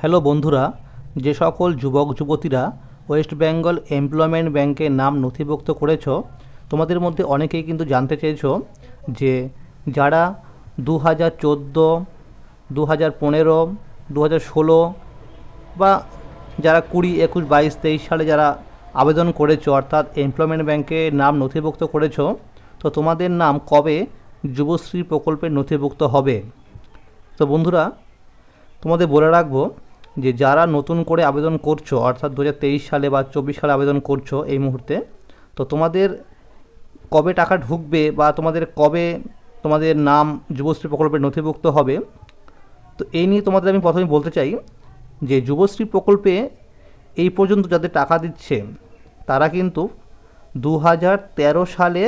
Hello বন্ধুরা, যে সকল যুবক, যুবতীরা ওয়েস্ট বেঙ্গল এমপ্লয়মেন্ট ব্যাংকে নাম নথিভুক্ত করেছ, তোমাদের মধ্যে অনেকেই কিন্তু জানতে চেয়েছো যে যারা দু হাজার চোদ্দ দু হাজার পনেরো দু হাজার ষোলো বা যারা কুড়ি, একুশ, বাইশ, তেইশ সালে যারা আবেদন করেছ, অর্থাৎ এমপ্লয়মেন্ট ব্যাংকে নাম নথিভুক্ত করেছ, তো তোমাদের নাম কবে যুবশ্রী প্রকল্পে নথিভুক্ত হবে? তো বন্ধুরা, তোমাদের বলে রাখব যে যারা নতুন করে আবেদন করছ, অর্থাৎ দু হাজার তেইশ সালে বা চব্বিশ সালে আবেদন করছ এই মুহূর্তে, তো তোমাদের কবে টাকা ঢুকবে বা তোমাদের কবে তোমাদের নাম যুবশ্রী প্রকল্পে নথিভুক্ত হবে, তো এই নিয়ে তোমাদের আমি প্রথমে বলতে চাই যে যুবশ্রী প্রকল্পে এই পর্যন্ত যাদের টাকা দিচ্ছে, তারা কিন্তু দু হাজার তেরো সালে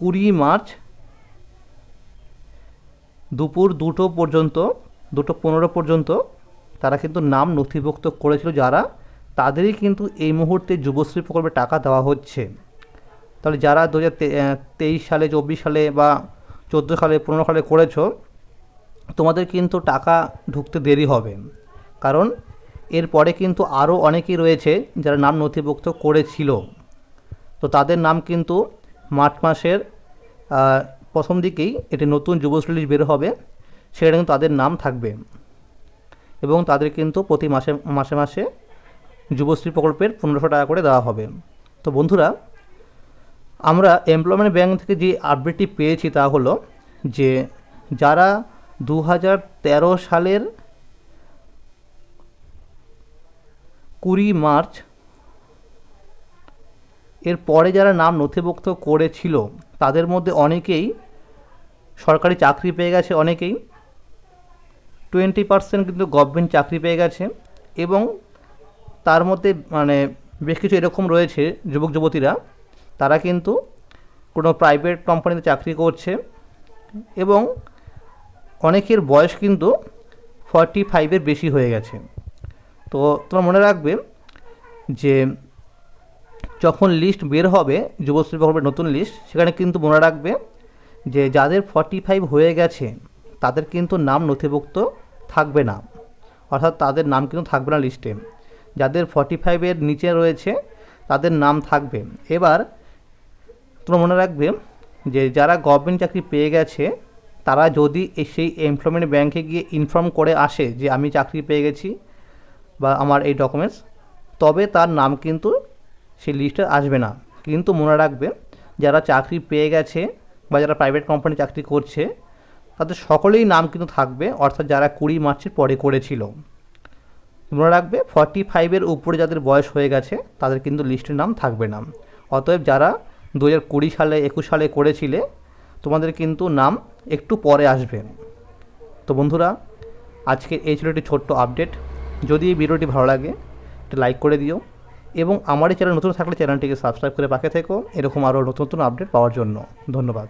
কুড়ি মার্চ দুপুর দুটো পর্যন্ত, দুটো পনেরো পর্যন্ত তারা কিন্তু নাম নথিভুক্ত করেছিল যারা, তাদেরই কিন্তু এই মুহূর্তে যুবশ্রী প্রকল্পে টাকা দেওয়া হচ্ছে। তাহলে যারা দু তেইশ সালে, চব্বিশ সালে বা চোদ্দ সালে, পনেরো সালে করেছ, তোমাদের কিন্তু টাকা ঢুকতে দেরি হবে। কারণ এরপরে কিন্তু আরও অনেকেই রয়েছে যারা নাম নথিভুক্ত করেছিল। তো তাদের নাম কিন্তু মার্চ মাসের প্রথম দিকেই এটি নতুন যুবশ্রী বের হবে, সেখানে কিন্তু তাদের নাম থাকবে। এবং তাদের কিন্তু প্রতি মাসে মাসে মাসে যুবশ্রী প্রকল্পের পনেরোশো টাকা করে দেওয়া হবে। তো বন্ধুরা, আমরা এমপ্লয়মেন্ট ব্যাংক থেকে যে আপডেটটি পেয়েছি তা হলো যে যারা দু হাজার তেরো সালের কুড়ি মার্চ এর পরে যারা নাম নথিভুক্ত করেছিল, তাদের মধ্যে অনেকেই সরকারি চাকরি পেয়ে গেছে, অনেকেই টোয়েন্টি পার্সেন্ট কিন্তু গভর্নমেন্ট চাকরি পেয়ে গেছে এবং তার মধ্যে মানে বেশ কিছু এরকম রয়েছে যুবক যুবতীরা। তারা কিন্তু কোনো প্রাইভেট কোম্পানিতে চাকরি করছে এবং অনেকের বয়স কিন্তু ফর্টি ফাইভের বেশি হয়ে গেছে। তো তোমরা মনে রাখবে যে যখন লিস্ট বের হবে, যুবশ্রী প্রকল্পের নতুন লিস্ট সেখানে কিন্তু মনে রাখবে যে যাদের ফর্টি ফাইভ হয়ে গেছে, তাদের কিন্তু নাম নথিভুক্ত থাকবে না। অর্থাৎ তাদের নাম কিন্তু থাকবে না লিস্টে যাদের ফর্টি ফাইভের নিচে রয়েছে, তাদের নাম থাকবে। এবার তোমরা মনে রাখবে যে যারা গভর্নমেন্ট চাকরি পেয়ে গেছে, তারা যদি সেই এমপ্লয়মেন্ট ব্যাংকে গিয়ে ইনফর্ম করে আসে যে আমি চাকরি পেয়ে গেছি বা আমার এই ডকুমেন্টস তবে তার নাম কিন্তু সেই লিস্টে আসবে না। কিন্তু মনে রাখবে যারা চাকরি পেয়ে গেছে বা যারা প্রাইভেট কোম্পানি চাকরি করছে তাদের সকলেই নাম কিন্তু থাকবে, অর্থাৎ যারা কুড়ি মার্চের পরে করেছিল। মনে রাখবে ফর্টি ফাইভের উপরে যাদের বয়স হয়ে গেছে, তাদের কিন্তু লিস্টের নাম থাকবে না। অতএব যারা দু হাজার কুড়ি সালে, একুশ সালে করেছিলে, তোমাদের কিন্তু নাম একটু পরে আসবে। তো বন্ধুরা আজকে এই ছিল একটি ছোট্ট আপডেট যদি এই ভিডিওটি ভালো লাগে, একটা লাইক করে দিও। এবং আমার এই চ্যানেল নতুন থাকলে চ্যানেলটিকে সাবস্ক্রাইব করে পাশে থেকো। এরকম আরও নতুন নতুন আপডেট পাওয়ার জন্য। ধন্যবাদ।